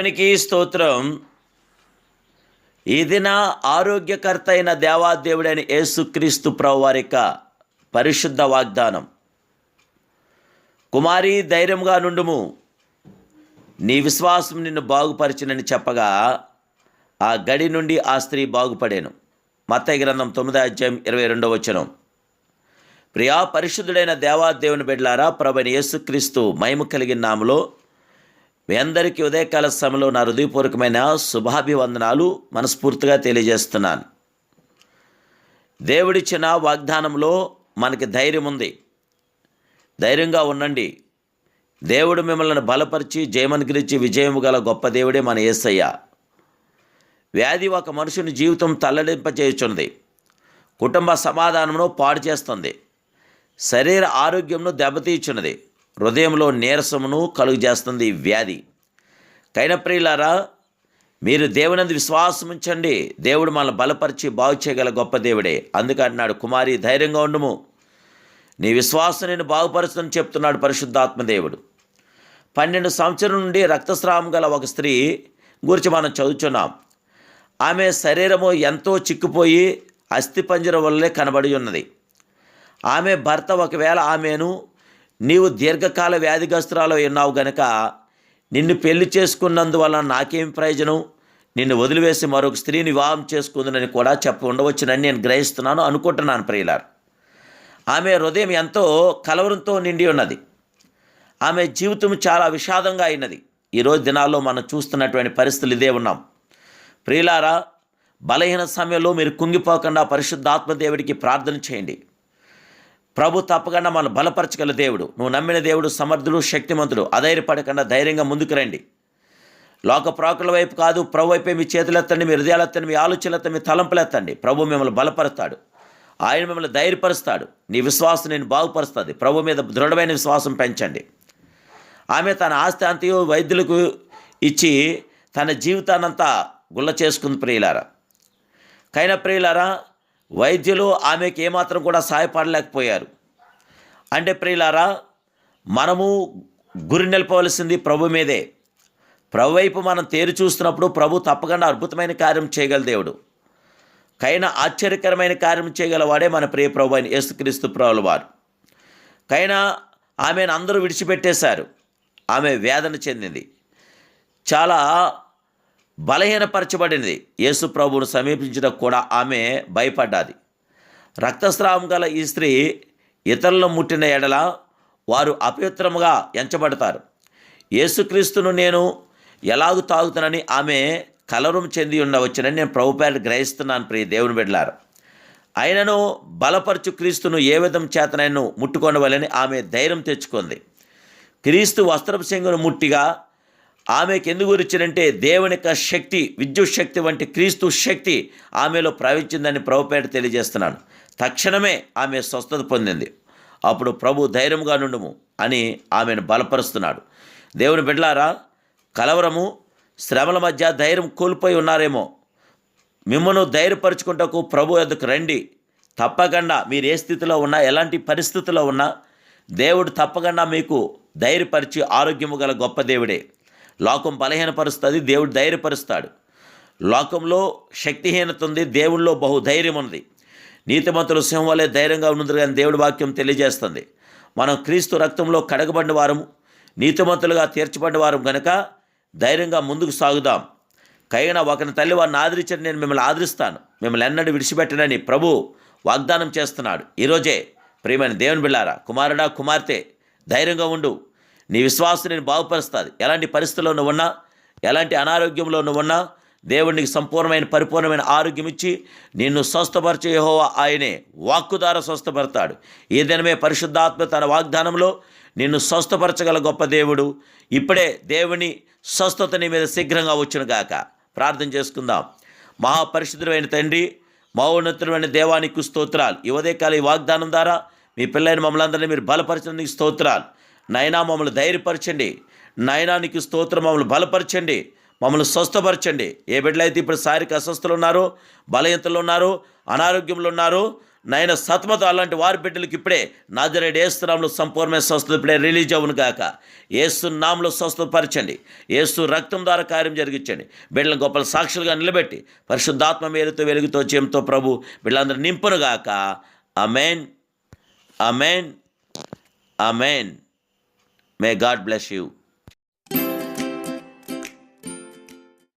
దేవునికి స్తోత్రం. ఈ దిన ఆరోగ్యకర్త అయిన దేవాదేవుడైన యేసుక్రీస్తు ప్రవారిక పరిశుద్ధ వాగ్దానం. కుమారి ధైర్యంగా నుండుము. నీ విశ్వాసం నిన్ను బాగుపరిచినని చెప్పగా ఆ గడి నుండి ఆ స్త్రీ బాగుపడాను. మత్తయ్య గ్రంథం తొమ్మిదో అధ్యాయం ఇరవై రెండవ వచనం. ప్రియా పరిశుద్ధుడైన దేవాదేవుని బిడ్డలారా ప్రభుని యేసుక్రీస్తు మహిమ కలిగిన నామలో మీ అందరికీ ఉదయకాల సమయంలో నా హృదయపూర్వకమైన శుభాభివందనాలు మనస్ఫూర్తిగా తెలియజేస్తున్నాను. దేవుడిచ్చిన వాగ్దానంలో మనకి ధైర్యం ఉంది. ధైర్యంగా ఉండండి. దేవుడు మిమ్మల్ని బలపరిచి జయమనుగ్రహించి విజయము గల గొప్ప దేవుడే మన ఏసయ్య. వ్యాధి ఒక మనుషుని జీవితం తల్లడింపచేయుచున్నది. కుటుంబ సమాధానమును పాడు చేస్తుంది శరీర ఆరోగ్యంను దెబ్బతీయుచున్నది. హృదయంలో నీరసమును కలుగజేస్తుంది ఈ వ్యాధి. కైనప్రియులారా మీరు దేవునందు విశ్వాసం ఉంచండి. దేవుడు మనల్ని బలపరిచి బాగు చేయగల గొప్ప దేవుడే. అందుకే అంటున్నాడు కుమారి ధైర్యంగా ఉండుము. నీ విశ్వాసం నేను బాగుపరుస్తుందని చెప్తున్నాడు పరిశుద్ధాత్మ దేవుడు. పన్నెండు సంవత్సరం నుండి రక్తస్రావం గల ఒక స్త్రీ గురించి మనం చదువుతున్నాం ఆమె శరీరము ఎంతో చిక్కుపోయి అస్థిపంజరం వల్లే కనబడి ఉన్నది. ఆమె భర్త ఒకవేళ ఆమెను నీవు దీర్ఘకాల వ్యాధిగ్రస్తురాలు ఉన్నావు గనక నిన్ను పెళ్ళి చేసుకున్నందువల్ల నాకేం ప్రయోజనం? నిన్ను వదిలివేసి మరొక స్త్రీని వివాహం చేసుకుందని కూడా చెప్ప ఉండవచ్చునని నేను గ్రహిస్తున్నాను అనుకుంటున్నాను ప్రియులారు. ఆమె హృదయం ఎంతో కలవరంతో నిండి ఉన్నది. ఆమె జీవితం చాలా విషాదంగా అయినది. ఈరోజు దినాల్లో మనం చూస్తున్నటువంటి పరిస్థితులు ఇదే ఉన్నాం. ప్రియులారా బలహీన సమయంలో మీరు కుంగిపోకుండా పరిశుద్ధాత్మ దేవుడికి ప్రార్థన చేయండి. ప్రభు తప్పకుండా మనం బలపరచగల దేవుడు. నువ్వు నమ్మిన దేవుడు సమర్థుడు శక్తిమంతుడు. అధైర్యపడకుండా ధైర్యంగా ముందుకు రండి. లోక ప్రాకుల వైపు కాదు ప్రభు వైపే మీ చేతులెత్తండి మీ హృదయాలెత్తండి మీ ఆలోచనలెత్తండి మీ తలంపులెత్తండి. ప్రభు మిమ్మల్ని బలపరుస్తాడు. ఆయన మిమ్మల్ని ధైర్యపరుస్తాడు. నీ విశ్వాసం నేను బాగుపరుస్తుంది. ప్రభు మీద దృఢమైన విశ్వాసం పెంచండి. ఆమె తన ఆస్తి అంతయు వైద్యులకు ఇచ్చి తన జీవితాన్నంతా గుల్ల చేసుకుంది ప్రియులారా. కైన ప్రియులారా వైద్యులు ఆమెకి ఏమాత్రం కూడా సహాయపడలేకపోయారు అంటే ప్రియులారా మనము గురి నిలపవలసింది ప్రభు మీదే. ప్రభు వైపు మనం తేరు చూస్తున్నప్పుడు ప్రభు తప్పకుండా అద్భుతమైన కార్యం చేయగల దేవుడు. కైన ఆశ్చర్యకరమైన కార్యం చేయగల వాడే మన ప్రియ ప్రభు అయిన యేసుక్రీస్తు ప్రభుల వారు కైనా ఆమెను అందరూ విడిచిపెట్టేశారు. ఆమె వేదన చెందింది. చాలా బలహీనపరచబడింది యేసు ప్రభువును సమీపించడం కూడా ఆమె భయపడ్డాది. రక్తస్రావం గల ఈ స్త్రీ ఇతరులను ముట్టిన ఎడల వారు అపవిత్రముగా ఎంచబడతారు. యేసుక్రీస్తును నేను ఎలాగు తాగుతానని ఆమె కలరం చెంది ఉండవచ్చునని నేను ప్రభుపేట గ్రహిస్తున్నాను ప్రియ దేవుని బిడ్డలారు. ఆయనను బలపరచు క్రీస్తును ఏ విధం చేతనైనా ముట్టుకొనవలని ఆమె ధైర్యం తెచ్చుకుంది. క్రీస్తు వస్త్రపు శంగును ముట్టిగా ఆమెకు ఎందుకు వచ్చినంటే దేవుని యొక్క శక్తి విద్యుత్ శక్తి వంటి క్రీస్తు శక్తి ఆమెలో ప్రవహించిందని ప్రభుపేట తెలియజేస్తున్నాను. తక్షణమే ఆమె స్వస్థత పొందింది. అప్పుడు ప్రభు ధైర్యంగా నుండుము అని ఆమెను బలపరుస్తున్నాడు. దేవుని బిడ్డలారా కలవరము శ్రమల మధ్య ధైర్యం కోల్పోయి ఉన్నారేమో. మిమ్మను ధైర్యపరుచుకుంటకు ప్రభు ఎదుకు రండి. తప్పకుండా మీరు ఏ స్థితిలో ఉన్నా ఎలాంటి పరిస్థితిలో ఉన్నా దేవుడు తప్పకుండా మీకు ధైర్యపరిచి ఆరోగ్యము గల గొప్ప దేవుడే. లోకం బలహీనపరుస్తుంది దేవుడు ధైర్యపరుస్తాడు. లోకంలో శక్తిహీనత ఉంది దేవుళ్ళో బహు ధైర్యం ఉంది. నీతిమంతులు సింహం వలె ధైర్యంగా ఉన్నది కానీ దేవుడి వాక్యం తెలియజేస్తుంది. మనం క్రీస్తు రక్తంలో కడగబడిన వారము నీతిమంతులుగా తీర్చబడిన వారం కనుక ధైర్యంగా ముందుకు సాగుదాం. కైన ఒకని తల్లి వారిని ఆదరించని నేను మిమ్మల్ని ఆదరిస్తాను. మిమ్మల్ని ఎన్నడూ విడిచిపెట్టనని ప్రభు వాగ్దానం చేస్తున్నాడు. ఈరోజే ప్రియమైన దేవుని బిళ్ళారా కుమారుడా కుమార్తె ధైర్యంగా ఉండు. నీ విశ్వాసం నేను బాగుపరుస్తుంది. ఎలాంటి పరిస్థితుల్లో నువ్వు ఉన్నా ఎలాంటి అనారోగ్యంలో నువ్వు ఉన్నా దేవునికి సంపూర్ణమైన పరిపూర్ణమైన ఆరోగ్యం ఇచ్చి నిన్ను స్వస్థపరిచే యహోవా ఆయనే. వాక్కు ద్వారా స్వస్థపడతాడు. ఈ దినమే పరిశుద్ధాత్మ తన వాగ్దానంలో నిన్ను స్వస్థపరచగల గొప్ప దేవుడు. ఇప్పుడే దేవుని స్వస్థత నీ మీద శీఘ్రంగా వచ్చును గాక. ప్రార్థన చేసుకుందాం. మహాపరిశుద్ధమైన తండ్రి మహోన్నతుడమైన దేవానికి స్తోత్రాలు. ఈ ఉదయకాల ఈ వాగ్దానం ద్వారా మీ పిల్లైన మమ్మల్ని అందరినీ మీరు బలపరచడానికి స్తోత్రాలు. నైనా మమ్మల్ని ధైర్యపరచండి. నయనానికి స్తోత్రం మమ్మల్ని బలపరచండి. మమ్మల్ని స్వస్థపరచండి. ఏ బిడ్డలైతే ఇప్పుడు శారీరక అస్వస్థలు ఉన్నారు బలహీనతలు ఉన్నారు అనారోగ్యంలో ఉన్నారు నయన సత్మత అలాంటి వారి బిడ్డలకి ఇప్పుడే నాజరేడు ఏస్తున్నాంలో సంపూర్ణమైన స్వస్థత ఇప్పుడే రిలీజ్ అవును కాక ఏసు నామంలో స్వస్థపరచండి ఏసు రక్తం ద్వారా కార్యం జరిగించండి. బిడ్డలను గొప్ప సాక్షులుగా నిలబెట్టి పరిశుద్ధాత్మ మేలుతో వెలుగుతో చేయంతో ప్రభు బిడ్డలందరూ నింపును గాక. Amen amen amen may God bless you